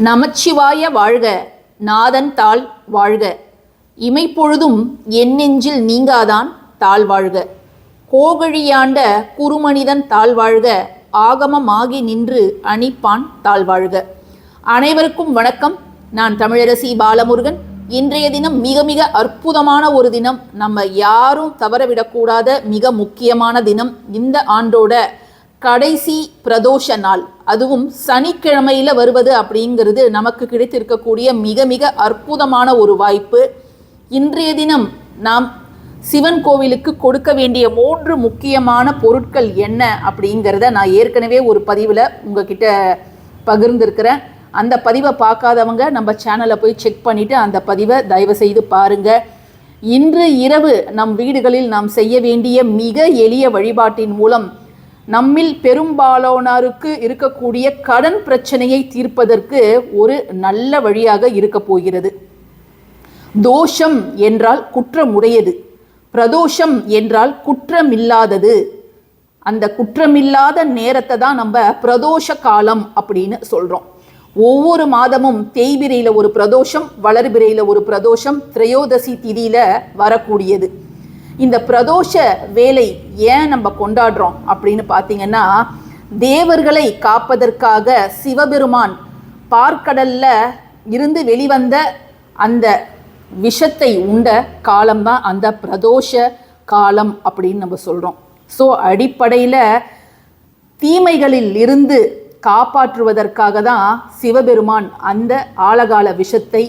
நமச்சிவாய வாழ்க நாதன் தாள் வாழ்க. இமைப்பொழுதும் என் நெஞ்சில் நீங்காதான் தாழ் வாழ்க. கோகழியாண்ட குறுமனிதன் தாழ் வாழ்க ஆகமமாகி நின்று அணிப்பான் தாழ் வாழ்க. அனைவருக்கும் வணக்கம். நான் தமிழரசி பாலமுருகன். இன்றைய தினம் மிக மிக அற்புதமான ஒரு தினம். நம்ம யாரும் தவறவிடக்கூடாத மிக முக்கியமான தினம். இந்த ஆண்டோட கடைசி பிரதோஷ நாள். அதுவும் சனிக்கிழமையில் வருவது அப்படிங்கிறது நமக்கு கிடைத்திருக்கக்கூடிய மிக மிக அற்புதமான ஒரு வாய்ப்பு. இன்றைய தினம் நாம் சிவன் கோவிலுக்கு கொடுக்க வேண்டிய மூன்று முக்கியமான பொருட்கள் என்ன அப்படிங்கிறத நான் ஏற்கனவே ஒரு பதிவில் உங்ககிட்ட பகிர்ந்திருக்கிறேன். அந்த பதிவை பார்க்காதவங்க நம்ம சேனலை போய் செக் பண்ணிவிட்டு அந்த பதிவை தயவு செய்து பாருங்கள் இன்று இரவு நம் வீடுகளில் நாம் செய்ய வேண்டிய மிக எளிய வழிபாட்டின் மூலம் நம்மில் பெரும்பாலானோருக்கு இருக்கக்கூடிய கடன் பிரச்சனையை தீர்ப்பதற்கு ஒரு நல்ல வழியாக இருக்க போகிறது. தோஷம் என்றால் குற்றமுடையது. பிரதோஷம் என்றால் குற்றமில்லாதது. அந்த குற்றமில்லாத நேரத்தை தான் நம்ம பிரதோஷ காலம் அப்படின்னு சொல்கிறோம் ஒவ்வொரு மாதமும் தேய்பிரையில் ஒரு பிரதோஷம் வளர்பிரையில் ஒரு பிரதோஷம் திரையோதசி திதியில் வரக்கூடியது. இந்த பிரதோஷ வேலை ஏன் நம்ம கொண்டாடுறோம் அப்படின்னு பார்த்தீங்கன்னா தேவர்களை காப்பதற்காக சிவபெருமான் பார்க்கடல்ல இருந்து வெளிவந்த அந்த விஷத்தை உண்ட காலம்தான் அந்த பிரதோஷ காலம் அப்படின்னு நம்ம சொல்கிறோம் ஸோ அடிப்படையில் தீமைகளில் இருந்து காப்பாற்றுவதற்காக தான் சிவபெருமான் அந்த ஆழகால விஷத்தை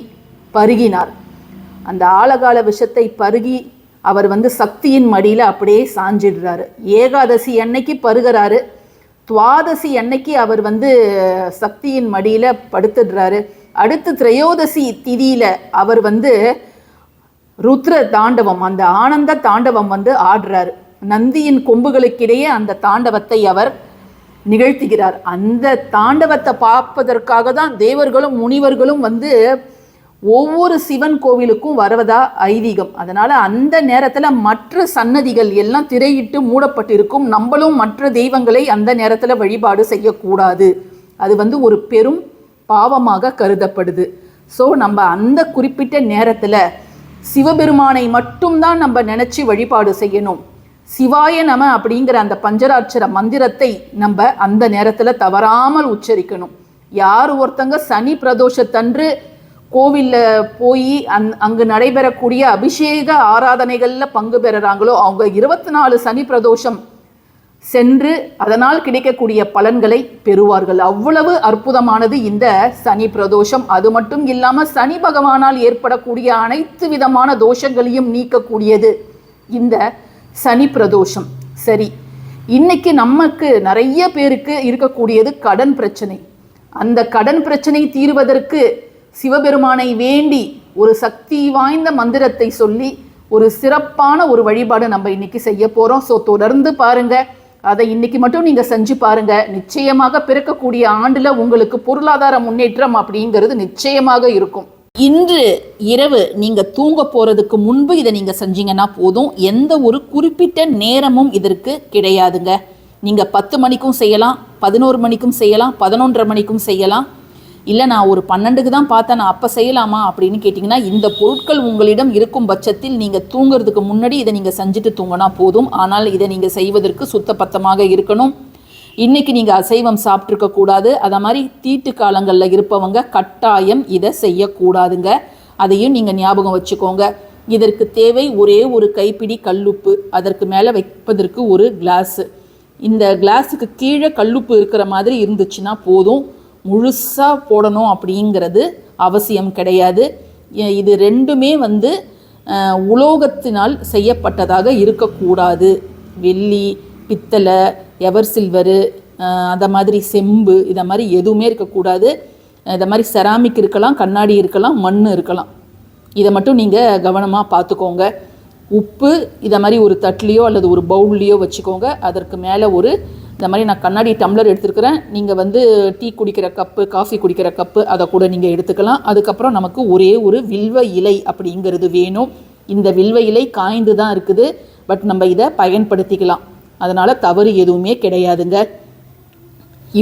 பருகினார். அந்த ஆழகால விஷத்தை பருகி அவர் வந்து சக்தியின் மடியில் அப்படியே சாஞ்சிடுறாரு. ஏகாதசி அன்னைக்கு பருகிறாரு. துவாதசி அன்னைக்கு அவர் வந்து சக்தியின் மடியில் படுத்துடுறாரு. அடுத்து திரையோதசி திதியில் அவர் வந்து ருத்ர தாண்டவம் அந்த ஆனந்த தாண்டவம் வந்து ஆடுறாரு. நந்தியின் கொம்புகளுக்கிடையே அந்த தாண்டவத்தை அவர் நிகழ்த்துகிறார். அந்த தாண்டவத்தை பார்ப்பதற்காக தான் தேவர்களும் முனிவர்களும் வந்து ஒவ்வொரு சிவன் கோவிலுக்கும் வருவதா ஐதீகம். அதனால அந்த நேரத்தில் மற்ற சன்னதிகள் எல்லாம் திரையிட்டு மூடப்பட்டிருக்கும். நம்மளும் மற்ற தெய்வங்களை அந்த நேரத்தில் வழிபாடு செய்யக்கூடாது. அது வந்து ஒரு பெரும் பாவமாக கருதப்படுது. ஸோ நம்ம அந்த குறிப்பிட்ட நேரத்தில் சிவபெருமானை மட்டும்தான் நம்ம நினச்சி வழிபாடு செய்யணும். சிவாய நம அப்படிங்கிற அந்த பஞ்சராட்சர மந்திரத்தை நம்ம அந்த நேரத்தில் தவறாமல் உச்சரிக்கணும். யார் ஒருத்தங்க சனி பிரதோஷத்தன்று கோவிலில் போய் அந் அங்கு நடைபெறக்கூடிய அபிஷேக ஆராதனைகளில் பங்கு பெறுறாங்களோ அவங்க இருபத்தி நாலு சனி பிரதோஷம் சென்று அதனால் கிடைக்கக்கூடிய பலன்களை பெறுவார்கள். அவ்வளவு அற்புதமானது இந்த சனி பிரதோஷம். அது மட்டும் இல்லாமல் சனி பகவானால் ஏற்படக்கூடிய அனைத்து விதமான தோஷங்களையும் நீக்கக்கூடியது இந்த சனி பிரதோஷம். சரி இன்னைக்கு நமக்கு நிறைய பேருக்கு இருக்கக்கூடியது கடன் பிரச்சனை. அந்த கடன் பிரச்சனை தீர்வதற்கு சிவபெருமானை வேண்டி ஒரு சக்தி வாய்ந்த மந்திரத்தை சொல்லி ஒரு சிறப்பான ஒரு வழிபாடு நம்ம இன்னைக்கு செய்ய போகிறோம் ஸோ தொடர்ந்து பாருங்க. அதை இன்னைக்கு மட்டும் நீங்கள் செஞ்சு பாருங்க. நிச்சயமாக பிறக்கக்கூடிய ஆண்டில் உங்களுக்கு பொருளாதார முன்னேற்றம் அப்படிங்கிறது நிச்சயமாக இருக்கும். இன்று இரவு நீங்கள் தூங்க போகிறதுக்கு முன்பு இதை நீங்கள் செஞ்சீங்கன்னா போதும். எந்த ஒரு குறிப்பிட்ட நேரமும் இதற்கு கிடையாதுங்க. நீங்கள் பத்து மணிக்கும் செய்யலாம் பதினோரு மணிக்கும் செய்யலாம் பதினொன்றரை மணிக்கும் செய்யலாம். இல்லை நான் ஒரு பன்னெண்டுக்கு தான் பார்த்தேன் நான் அப்போ செய்யலாமா? அப்படின்னு கேட்டிங்கன்னா இந்த பொருட்கள் உங்களிடம் இருக்கும் பட்சத்தில் நீங்கள் தூங்குறதுக்கு முன்னாடி இதை நீங்கள் செஞ்சுட்டு தூங்கினா போதும். ஆனால் இதை நீங்கள் செய்வதற்கு சுத்தபத்தமாக இருக்கணும். இன்றைக்கி நீங்கள் அசைவம் சாப்பிட்ருக்கக்கூடாது அதை மாதிரி தீட்டு காலங்களில் இருப்பவங்க கட்டாயம் இதை செய்யக்கூடாதுங்க. அதையும் நீங்கள் ஞாபகம் வச்சுக்கோங்க. இதற்கு தேவை ஒரே ஒரு கைப்பிடி கல்லுப்பு. அதற்கு மேலே வைப்பதற்கு ஒரு கிளாஸு. இந்த கிளாஸுக்கு கீழே கல்லுப்பு இருக்கிற மாதிரி இருந்துச்சுன்னா போதும். முழுசாக போடணும் அப்படிங்கிறது அவசியம் கிடையாது. இது ரெண்டுமே வந்து உலோகத்தினால் செய்யப்பட்டதாக இருக்கக்கூடாது. வெள்ளி பித்தளை எவர் சில்வரு அதை மாதிரி செம்பு இதை மாதிரி எதுவுமே இருக்கக்கூடாது. இதை மாதிரி செராமிக் இருக்கலாம் கண்ணாடி இருக்கலாம் மண் இருக்கலாம். இதை மட்டும் நீங்கள் கவனமாக பார்த்துக்கோங்க. உப்பு இதை மாதிரி ஒரு தட்லேயோ அல்லது ஒரு பவுல்லையோ வச்சுக்கோங்க. அதற்கு மேலே ஒரு இந்த மாதிரி நான் கண்ணாடி டம்ளர் எடுத்துருக்கிறேன். நீங்கள் வந்து டீ குடிக்கிற கப்பு காஃபி குடிக்கிற கப்பு அதை கூட நீங்கள் எடுத்துக்கலாம். அதுக்கப்புறம் நமக்கு ஒரே ஒரு வில்வ இலை அப்படிங்கிறது வேணும். இந்த வில்வ இலை காய்ந்து தான் இருக்குது. பட் நம்ம இதை பயன்படுத்திக்கலாம். அதனால் தவறு எதுவுமே கிடையாதுங்க.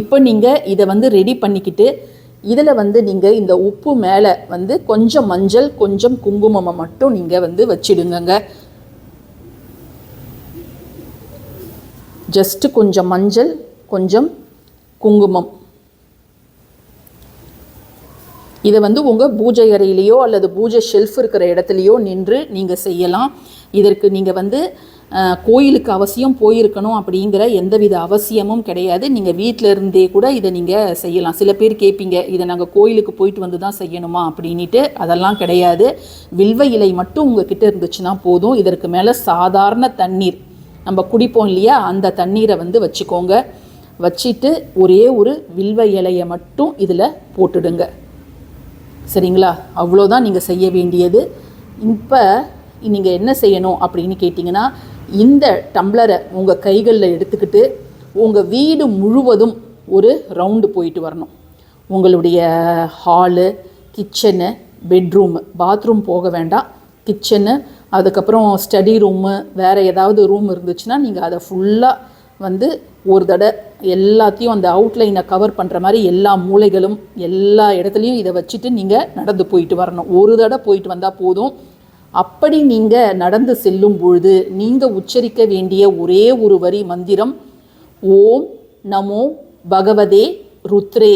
இப்போ நீங்கள் இதை வந்து ரெடி பண்ணிக்கிட்டு இதில் வந்து நீங்கள் இந்த உப்பு மேலே வந்து கொஞ்சம் மஞ்சள் கொஞ்சம் குங்குமம் மட்டும் நீங்கள் வந்து வச்சிடுங்கங்க. ஜஸ்ட்டு கொஞ்சம் மஞ்சள் கொஞ்சம் குங்குமம். இதை வந்து உங்கள் பூஜை அறையிலேயோ அல்லது பூஜை ஷெல்ஃப் இருக்கிற இடத்துலையோ நின்று நீங்கள் செய்யலாம். இதற்கு நீங்கள் வந்து கோயிலுக்கு அவசியம் போயிருக்கணும் அப்படிங்கிற எந்தவித அவசியமும் கிடையாது. நீங்கள் வீட்டில் இருந்தே கூட இதை நீங்கள் செய்யலாம். சில பேர் கேட்பீங்க இதை நாங்கள் கோயிலுக்கு போயிட்டு வந்து தான் செய்யணுமா அப்படின்ட்டு அதெல்லாம் கிடையாது. வில்வ இலை மட்டும் உங்கள் கிட்டே இருந்துச்சுன்னா போதும். இதற்கு மேலே சாதாரண தண்ணீர் நம்ம குடிப்போம் இல்லையா? அந்த தண்ணீரை வந்து வச்சுக்கோங்க. வச்சுட்டு ஒரே ஒரு வில்வ இலையை மட்டும் இதில் போட்டுடுங்க. சரிங்களா? அவ்வளோதான் நீங்கள் செய்ய வேண்டியது. இப்போ நீங்கள் என்ன செய்யணும் அப்படின்னு கேட்டிங்கன்னா இந்த டம்ளரை உங்கள் கைகளில் எடுத்துக்கிட்டு உங்கள் வீடு முழுவதும் ஒரு ரவுண்டு போயிட்டு வரணும். உங்களுடைய ஹாலு கிச்சனு பெட்ரூமு. பாத்ரூம் போக வேண்டாம். கிச்சனு அதுக்கப்புறம் ஸ்டடி ரூமு வேறு ஏதாவது ரூம் இருந்துச்சுன்னா நீங்கள் அதை ஃபுல்லாக வந்து ஒரு தடவை எல்லாத்தையும் அந்த அவுட்லைனை கவர் பண்ணுற மாதிரி எல்லா மூலைகளும் எல்லா இடத்துலையும் இதை வச்சுட்டு நீங்கள் நடந்து போயிட்டு வரணும். ஒரு தடவை போயிட்டு வந்தால் போதும். அப்படி நீங்கள் நடந்து செல்லும் பொழுது நீங்கள் உச்சரிக்க வேண்டிய ஒரே ஒரு வரி மந்திரம் ஓம் நமோ பகவதே ருத்ரே.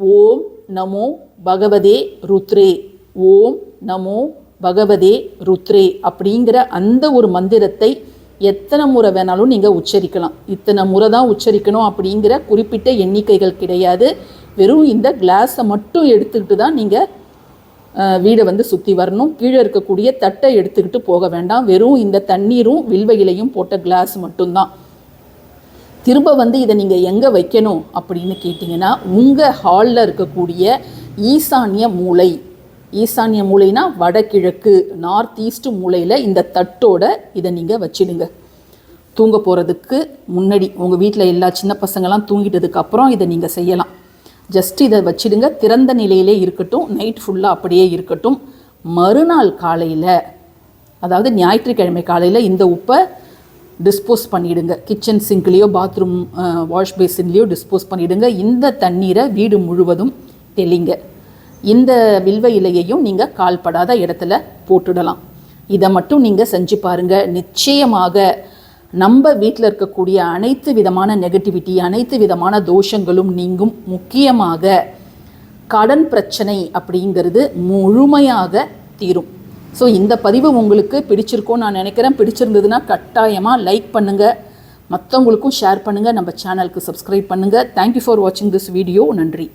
ஓம் நமோ பகவதே ருத்ரே. ஓம் நமோ பகவதே ருத்ரே அப்படிங்கிற அந்த ஒரு மந்திரத்தை எத்தனை முறை வேணாலும் நீங்கள் உச்சரிக்கலாம். இத்தனை முறை தான் உச்சரிக்கணும் அப்படிங்கிற குறிப்பிட்ட எண்ணிக்கைகள் கிடையாது. வெறும் இந்த கிளாஸை மட்டும் எடுத்துக்கிட்டு தான் நீங்கள் வீடை வந்து சுற்றி வரணும். கீழே இருக்கக்கூடிய தட்டை எடுத்துக்கிட்டு போக வேண்டாம். வெறும் இந்த தண்ணீரும் வில்வ இலையும் போட்ட கிளாஸ் மட்டும்தான். திரும்ப வந்து இதை நீங்கள் எங்கே வைக்கணும் அப்படின்னு கேட்டிங்கன்னா உங்கள் ஹாலில் இருக்கக்கூடிய ஈசான்ய மூலை ஈசான்ய மூலைனா வடகிழக்கு நார்த் ஈஸ்ட் மூலையில் இந்த தட்டோட இதை நீங்கள் வச்சிடுங்க. தூங்க போகிறதுக்கு முன்னாடி உங்கள் வீட்டில் எல்லா சின்ன பசங்களாம் தூங்கிட்டதுக்கப்புறம் இதை நீங்கள் செய்யலாம். ஜஸ்ட் இதை வச்சிடுங்க. திறந்த நிலையிலே இருக்கட்டும் நைட் ஃபுல்லாக அப்படியே இருக்கட்டும். மறுநாள் காலையில் அதாவது ஞாயிற்றுக்கிழமை காலையில் இந்த உப்பை டிஸ்போஸ் பண்ணிவிடுங்க கிச்சன் சிங்க்லேயோ பாத்ரூம் வாஷ் பேசின்லேயோ டிஸ்போஸ் பண்ணிவிடுங்க இந்த தண்ணீரை வீடு முழுவதும் தெளிங்க. இந்த வில்வ இலையையும் நீங்கள் கால்படாத இடத்துல போட்டுடலாம். இதை மட்டும் நீங்கள் செஞ்சு பாருங்கள் நிச்சயமாக நம்ம வீட்டில் இருக்கக்கூடிய அனைத்து விதமான நெகட்டிவிட்டி அனைத்து விதமான தோஷங்களும் நீங்கும். முக்கியமாக கடன் பிரச்சனை அப்படிங்கிறது முழுமையாக தீரும். ஸோ இந்த பதிவு உங்களுக்கு பிடிச்சிருக்கோன்னு நான் நினைக்கிறேன். பிடிச்சிருந்ததுன்னா கட்டாயமாக லைக் பண்ணுங்கள் மற்றவங்களுக்கும் ஷேர் பண்ணுங்கள் நம்ம சேனலுக்கு சப்ஸ்கிரைப் பண்ணுங்கள் தேங்க்யூ ஃபார் வாட்சிங் திஸ் வீடியோ நன்றி.